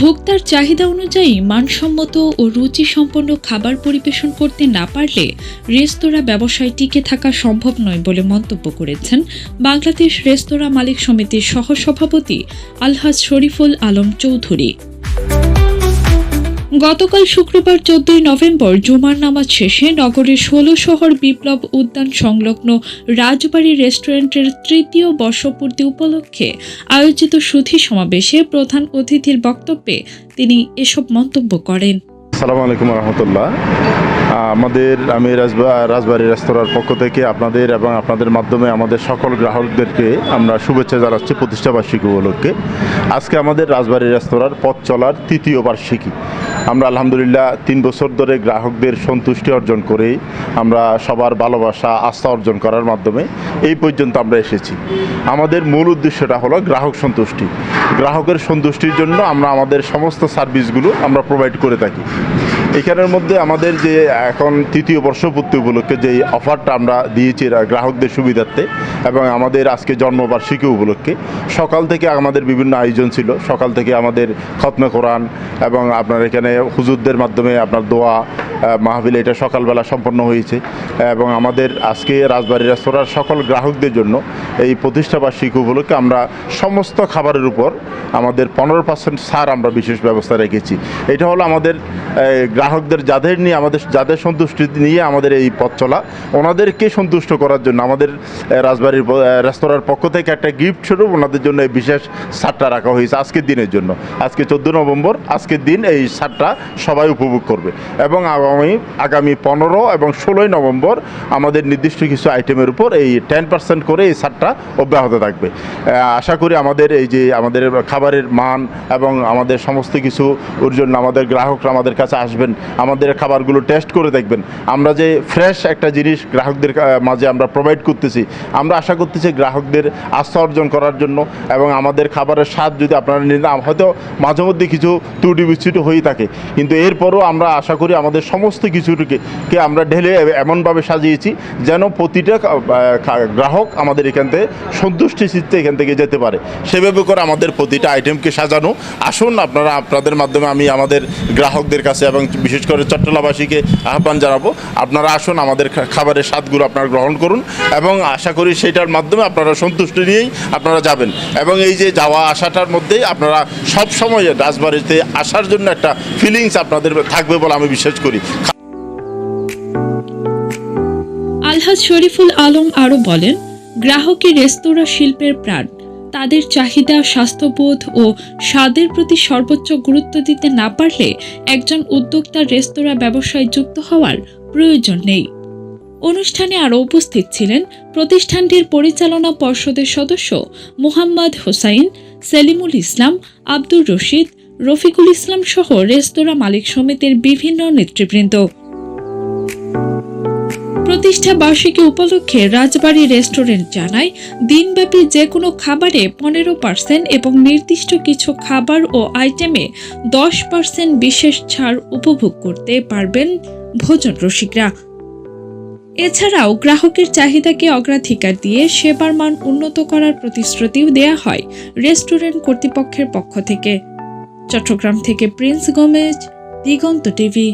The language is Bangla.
ভোক্তার চাহিদা অনুযায়ী মানসম্মত ও রুচিসম্পন্ন খাবার পরিবেশন করতে না পারলে রেস্তোরাঁ ব্যবসায় টিকে থাকা সম্ভব নয় বলে মন্তব্য করেছেন বাংলাদেশ রেস্তোরাঁ মালিক সমিতির সহসভাপতি আলহাজ শরীফুল আলম চৌধুরী। গতকাল শুক্রবার চোদ্দই নভেম্বর জুমার নামাজ শেষে নগরের ষোলো শহর বিপ্লব উদ্যান সংলগ্ন রাজবাড়ী রেস্টুরেন্টের তৃতীয় বর্ষপূর্তি উপলক্ষে আয়োজিত সুধী সমাবেশে প্রধান অতিথির বক্তব্যে তিনি এসব মন্তব্য করেন। আসসালামু আলাইকুম রহমতুল্লাহ। আমাদের, আমি রাজবা, রাজবাড়ি রেস্তোরাঁর পক্ষ থেকে আপনাদের এবং আপনাদের মাধ্যমে আমাদের সকল গ্রাহকদেরকে আমরা শুভেচ্ছা জানাচ্ছি প্রতিষ্ঠা বার্ষিকী উপলক্ষে। আজকে আমাদের রাজবাড়ি রেস্তোরাঁর পথ চলার তৃতীয় বার্ষিকী। আমরা আলহামদুলিল্লাহ তিন বছর ধরে গ্রাহকদের সন্তুষ্টি অর্জন করে আমরা সবার ভালোবাসা, আস্থা অর্জন করার মাধ্যমে এই পর্যন্ত আমরা এসেছি। আমাদের মূল উদ্দেশ্যটা হলো গ্রাহক সন্তুষ্টি। গ্রাহকের সন্তুষ্টির জন্য আমরা আমাদের সমস্ত সার্ভিসগুলো আমরা প্রোভাইড করে থাকি। এখানের মধ্যে আমাদের যে এখন তৃতীয় বর্ষপূর্তি উপলক্ষে যে অফারটা আমরা দিয়েছি গ্রাহকদের সুবিধার্থে এবং আমাদের আজকে জন্মবার্ষিকী উপলক্ষে, সকাল থেকে আমাদের বিভিন্ন আয়োজন ছিল। সকাল থেকে আমাদের খতমে কোরআন এবং আপনার এখানে হুজুরদের মাধ্যমে আপনার দোয়া মাহফিল, এটা সকালবেলা সম্পন্ন হয়েছে। এবং আমাদের আজকে রাজবাড়ি রেস্তোরাঁর সকল গ্রাহকদের জন্য এই প্রতিষ্ঠা বার্ষিকী উপলক্ষে আমরা সমস্ত খাবারের উপর আমাদের পনেরো পার্সেন্ট সার আমরা বিশেষ ব্যবস্থা রেখেছি। এটা হলো আমাদের গ্রাহকদের যাদের নিয়ে, আমাদের, যাদের সন্তুষ্টি নিয়ে আমাদের এই পথ চলা, ওনাদেরকে সন্তুষ্ট করার জন্য আমাদের রাজবাড়ির রেস্তোরাঁর পক্ষ থেকে একটা গিফট স্বরূপ ওনাদের জন্য এই বিশেষ সারটা রাখা হয়েছে আজকের দিনের জন্য। আজকে চোদ্দ নভেম্বর, আজকের দিন এই সারটা সবাই উপভোগ করবে। এবং আগামী আগামী পনেরো এবং ষোলোই নভেম্বর আমাদের নির্দিষ্ট কিছু আইটেমের উপর এই টেন পার্সেন্ট করে এই সারটা অব্যাহত থাকবে। আশা করি আমাদের এই যে, আমাদের খাবারের মান এবং আমাদের সমস্ত কিছু ওর জন্য আমাদের গ্রাহকরা আমাদের কাছে আসবেন, আমাদের খাবারগুলো টেস্ট করে দেখবেন। আমরা যে ফ্রেশ একটা জিনিস গ্রাহকদের মাঝে আমরা প্রোভাইড করতেছি, আমরা আশা করতেছি গ্রাহকদের আস্থা অর্জন করার জন্য এবং আমাদের খাবারের স্বাদ যদি আপনারা নিন হয়তো মাঝে মধ্যে কিছু ত্রুটি বিচ্ছুটি হয়ে থাকে। কিন্তু এরপরও আমরা আশা করি আমাদের সমস্ত কিছুটিকে কে আমরা ঢেলে এমনভাবে সাজিয়েছি যেন প্রতিটা গ্রাহক আমাদের এখান থেকে সন্তুষ্টি চিত্তে এখান থেকে যেতে পারে। সেভাবে করে আমাদের প্রতিটা আইটেমকে সাজানো। আসুন, আপনারা আপনাদের মাধ্যমে আমি আমাদের গ্রাহকদের কাছে এবং বিশেষ করে চট্টলাবাসীকে আহ্বান জানাব। আপনারা আসুন, আমাদের খাবারের স্বাদগুলো আপনারা গ্রহণ করুন এবং আশা করি সেটার মাধ্যমে আপনারা সন্তুষ্ট নিয়েই আপনারা যাবেন। এবং এই যে যাওয়া আসাটার মধ্যেই আপনারা সব সময় রাজবাড়িতে আসার জন্য একটা ফিলিংস আপনাদের থাকবে বলে আমি বিশ্বাস করি। আলহাজ শরীফুল আলম আরও বলেন, গ্রাহকের রেস্তোরাঁ শিল্পের প্রাণ। তাদের চাহিদা, স্বাস্থ্যবোধ ও স্বাদের প্রতি সর্বোচ্চ গুরুত্ব দিতে না পারলে একজন উদ্যোক্তার রেস্তোরাঁ ব্যবসায় যুক্ত হওয়ার প্রয়োজন নেই। অনুষ্ঠানে আরও উপস্থিত ছিলেন প্রতিষ্ঠানটির পরিচালনা পর্ষদের সদস্য মুহাম্মদ হোসাইন, সেলিমুল ইসলাম, আব্দুর রশিদ, রফিকুল ইসলাম সহ রেস্তোরাঁ মালিক সমিতির বিভিন্ন নেতৃবৃন্দ। প্রতিষ্ঠা বার্ষিকী উপলক্ষে রাজবাড়ী রেস্টুরেন্ট জানায়, দিনব্যাপী যে কোনো খাবারে পনেরো পার্সেন্ট এবং নির্দিষ্ট কিছু খাবার ও আইটেমে দশ পার্সেন্ট বিশেষ ছাড় উপভোগ করতে পারবেন ভোজন রসিকরা। এছাড়াও গ্রাহকের চাহিদাকে অগ্রাধিকার দিয়ে সেবার মান উন্নত করার প্রতিশ্রুতিও দেয়া হয় রেস্টুরেন্ট কর্তৃপক্ষের পক্ষ থেকে। চট্টগ্রাম থেকে প্রিন্স গোমেজ, দিগন্ত টিভি।